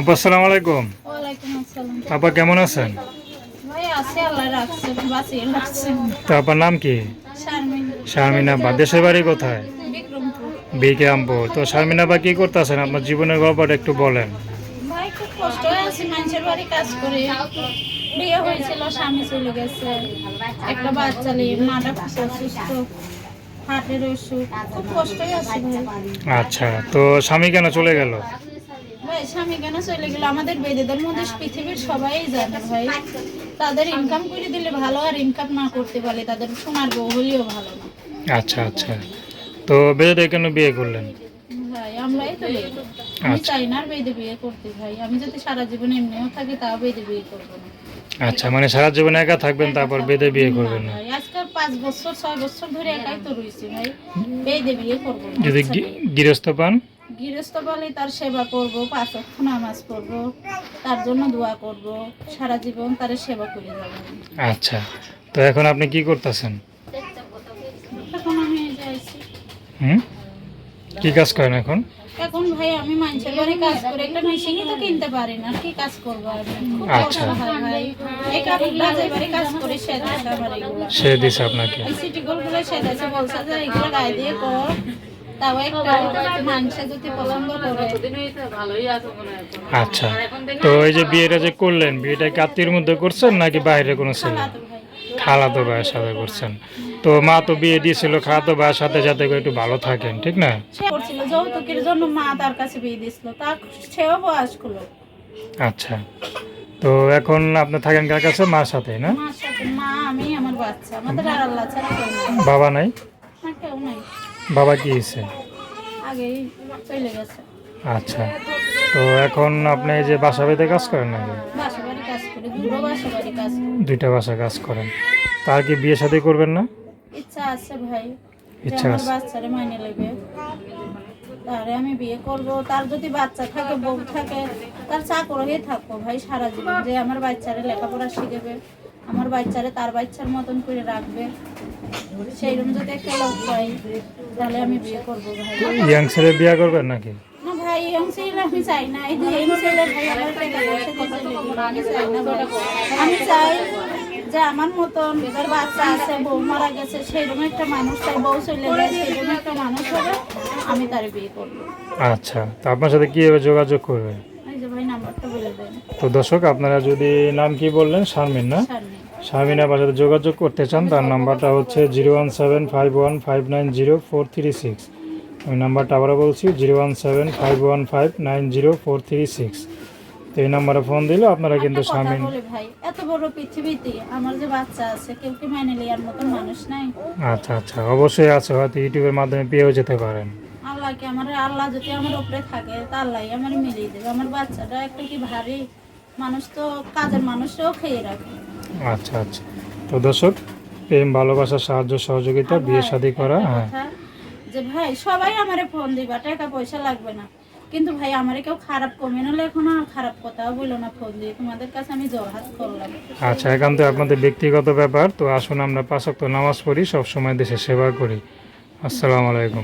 আপা আসসালামু আলাইকুম। আপা কেমন আছেন? ভাই আছে আল্লাহ রাখছে বাঁচিয়ে রাখছে। তো আপনার নাম কি? শারমিন। বা দেশের বাড়ি কোথায়? বিক্রমপুর। তো শারমিনা বা কি করতেছেন? আপনার জীবনের গল্পটা একটু বলেন। ভাই খুব কষ্ট হয়ে আছে মানুষের বাড়ি কাজ করে। বিয়ে হয়েছিল স্বামী চলে গেছে। একটা বাচ্চা নিয়ে মাটা খুব অসুস্থ হার্টের অসুখ। খুব কষ্টই আছে আচ্ছা তো স্বামী কেন চলে গেল? ভাই স্বামী কেন চলে গেল আমাদের বেদেদের মধ্যে পৃথিবীর সবাই জানে ভাই। তাদের ইনকাম করে দিলে ভালো আর ইনকাম না করতে পারলে তাদের সোনার বউ হলেও ভালো না। আচ্ছা আচ্ছা। তো বেদে কেন বিয়ে করলেন? ভাই আমরাই তো বিয়ে আমি আচ্ছা। চাই না বেদে বিয়ে করতে ভাই। আমি যদি সারা জীবন এমনিও থাকি তাও বেদে বিয়ে করব না। আচ্ছা মানে সারা জীবন একা থাকবেন তারপর বেদে বিয়ে করবেন না? আজকাল বছর বছর ধরে একাই তো ভাই। বেদে বিয়ে করব যদি। গৃহস্থ পান? গৃহস্থ বলে তার সেবা করব পাঁচ অক্ষ নামাজ পড়ব তার জন্য দোয়া করব সারা জীবন তার সেবা করে যাব। আচ্ছা তো এখন আপনি কি করতেছেন? এখন আমি যাইছি হুম? কি কাজ করেন এখন? এখন ভাই আমি মানুষের বাড়ি কাজ করে একটা মেশিনই তো কিনতে পারি না কি কাজ করব আচ্ছা। ভাই। এই কাজ বাজে বাড়ি কাজ করে সে দিচ্ছে আমার এগুলো সে দিছে আপনাকে। সিটি গোলগুলো সে বলছে যে এগুলো গায়ে দিয়ে কর তাও একটা মানুষে যদি পছন্দ করে। আচ্ছা। তো এই যে বিয়েটা যে করলেন বিয়েটা কি আত্মীয়ের মধ্যে করছেন নাকি বাইরে কোনো ছেলে? খালাতো ভাই। ভাইয়ের সাথে করছেন। তো মা তো বিয়ে দিয়েছিল খালাতো ভাইয়ের সাথে যাতে করে একটু ভালো থাকেন ঠিক না? করছিল যৌতুকের জন্য মা তার কাছে বিয়ে দিছিল তার সেও আচ্ছা। তো এখন আপনি থাকেন কার কাছে? মার সাথে না? মা আমি আমার বাচ্চা। আমাদের আর আল্লাহ ছাড়া বাবা নাই? না কেউ নাই। বাবা কি হয়েছে আগেই চলে গেছে। আচ্ছা তো এখন আপনি যে বাসা বাড়িতে কাজ করেন নাকি? দুইটা বাসা কাজ করেন। তার কি বিয়ে সাথে করবেন না? ইচ্ছা আছে ভাই। ইচ্ছা আছে। বাচ্চারে মাইনে নেবে তারে আমি বিয়ে করব তার যদি বাচ্চা থাকে বউ থাকে তার চাকর হয়ে থাকব ভাই সারা জীবন। যে আমার বাচ্চারে লেখাপড়া শিখাবে আমার বাচ্চারে তার বাচ্চার মতন করে রাখবে। সেই রকম যদি একটা লোক পাই তাহলে আমি বিয়ে করব ভাই। ইয়াং ছেলে বিয়ে করবেন নাকি? না ভাই এই ছেলে আমি চাই না। এই যে এই ছেলে ভাই আমার টাকা পয়সা দিয়ে আমি চাই না আমি চাই যে আমার মতন যার বাচ্চা আছে বউ মারা গেছে একটা মানুষ বউ চলে একটা মানুষ হবে আমি তার বিয়ে করব। আচ্ছা তো আপনার সাথে কীভাবে যোগাযোগ দেন। তো দর্শক আপনারা যদি নাম কি বললেন? শারমিন না? আবার সাথে যোগাযোগ করতে চান তার নাম্বারটা হচ্ছে zero one seven five one five nine zero four three six. আমি নাম্বারটা আবারও বলছি zero one seven five one five nine zero four three six. তো এই নাম্বারে ফোন দিলে আপনারা কিন্তু ভাই এত বড় পৃথিবীতে আমার যে বাচ্চা আছে কেউ কি মাইনে লিয়ার মতন মানুষ নাই? আচ্ছা আচ্ছা অবশ্যই আছে হয়তো ইউটিউবের মাধ্যমে পেয়েও যেতে পারেন। আল্লাহকে আমার আল্লাহ যদি আমার উপরে থাকে তা আল্লাহ আমার মিলিয়ে দেবে। আমার বাচ্চাটা একটা কি ভারী? মানুষ তো কাজের মানুষও খেয়ে রাখে। আচ্ছা আচ্ছা। তো দর্শক প্রেম ভালোবাসা সাহায্য সহযোগিতা বিয়ে শাদী করা হ্যাঁ। যে ভাই সবাই আমারে ফোন দিবা টাকা পয়সা লাগবে না। কিন্তু ভাই আমারে কেউ খারাপ কমে নালে এখন আর খারাপ কথাও বলল না ফোন দিয়ে। তোমাদের কাছে আমি জোরহাত করলাম আচ্ছা একান্ত আপনাদের ব্যক্তিগত ব্যাপার। তো আসুন আমরা পাঁচক্ত নামাজ পড়ি সবসময় দেশে সেবা করি। আসসালামু আলাইকুম।